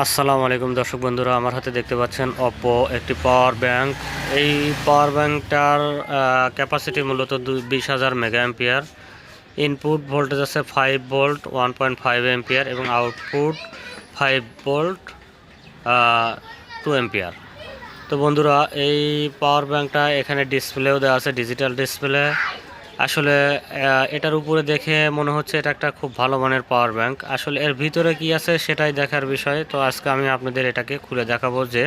আসসালামু আলাইকুম দর্শক বন্ধুরা, আমার হাতে দেখতে পাচ্ছেন অপো একটি পাওয়ার ব্যাংক এই পাওয়ার ব্যাংকটার ক্যাপাসিটি মূলত বিশ হাজার মেগা অ্যাম্পিয়ার ইনপুট ভোল্টেজ আছে five volt one point five ampere এবং output five volt two ampere তো বন্ধুরা, এই পাওয়ার ব্যাংকটা এখানে ডিসপ্লেও দেওয়া আছে ডিজিটাল ডিসপ্লে আসলে এটার উপরে দেখে মনে হচ্ছে এটা একটা খুব ভালো মানের পাওয়ার ব্যাংক আসলে এর ভিতরে কি আছে সেটাই দেখার বিষয়। তো আজকে আমি আপনাদের এটাকে খুলে দেখাবো যে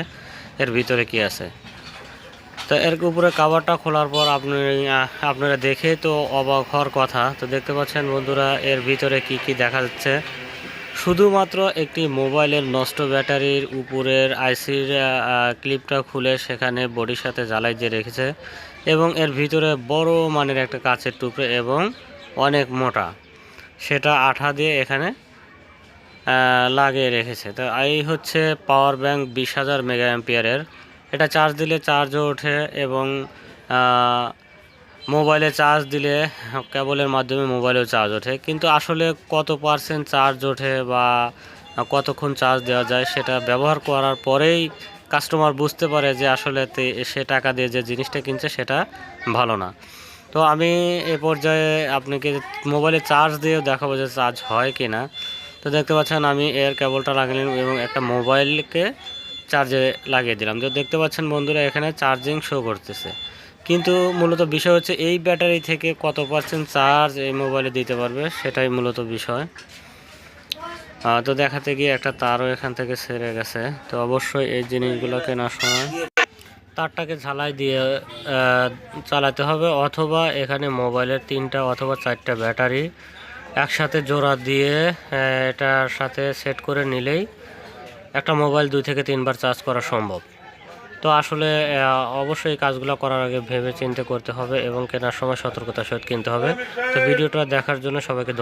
এর ভিতরে কি আছে। তো এর উপরে কাভারটা খোলার পর আপনি আপনারা দেখে তো অবাক হওয়ার কথা। তো দেখতে পাচ্ছেন বন্ধুরা, এর ভিতরে কি কি দেখা যাচ্ছে। শুধুমাত্র একটি মোবাইলের নষ্ট ব্যাটারির উপরের আইসির ক্লিপটা খুলে সেখানে বডির সাথে জ্বালাই দিয়ে রেখেছে এবং এর ভিতরে বড় মানের একটা কাচের টুকরো এবং অনেক মোটা। সেটা আঠা দিয়ে এখানে লাগিয়ে রেখেছে। তো এই হচ্ছে পাওয়ার ব্যাংক বিশ হাজার মেগা অ্যাম্পিয়ারের। এটা চার্জ দিলে চার্জও ওঠে এবং মোবাইলে চার্জ দিলে, কেবলের মাধ্যমে মোবাইলেও চার্জ ওঠে। কিন্তু আসলে কত পার্সেন্ট চার্জ ওঠে বা কতক্ষণ চার্জ দেওয়া যায় সেটা ব্যবহার করার পরেই কাস্টমার বুঝতে পারে যে আসলে সে টাকা দিয়ে যে জিনিসটা কিনছে সেটা ভালো না। তো আমি এ পর্যায়ে আপনাকে মোবাইলে চার্জ দিয়েও দেখাবো যে চার্জ হয় কি না তো দেখতে পাচ্ছেন আমি এর কেবলটা লাগালাম এবং একটা মোবাইলকে চার্জে লাগিয়ে দিলাম। তো দেখতে পাচ্ছেন বন্ধুরা এখানে চার্জিং শো করতেছে। কিন্তু মূলত বিষয় হচ্ছে এই ব্যাটারি থেকে কত পার্সেন্ট চার্জ এই মোবাইলে দিতে পারবে, সেটাই মূলত বিষয়। তো দেখাতে গিয়ে একটা তারও এখান থেকে ছেড়ে গেছে। তো অবশ্যই এই জিনিসগুলো কেনার সময় তারটাকে ঝালাই দিয়ে চালাতে হবে অথবা এখানে মোবাইলের তিনটা অথবা চারটা ব্যাটারি একসাথে জোড়া দিয়ে এটার সাথে সেট করে নিলেই একটা মোবাইল দুই থেকে তিনবার চার্জ করা সম্ভব। তো আসলে অবশ্যই কাজগুলো করার আগে ভেবে চিন্তে করতে হবে এবং কেনার সময় সতর্কতা সহ কিনতে হবে। তো ভিডিওটা দেখার জন্য সবাইকে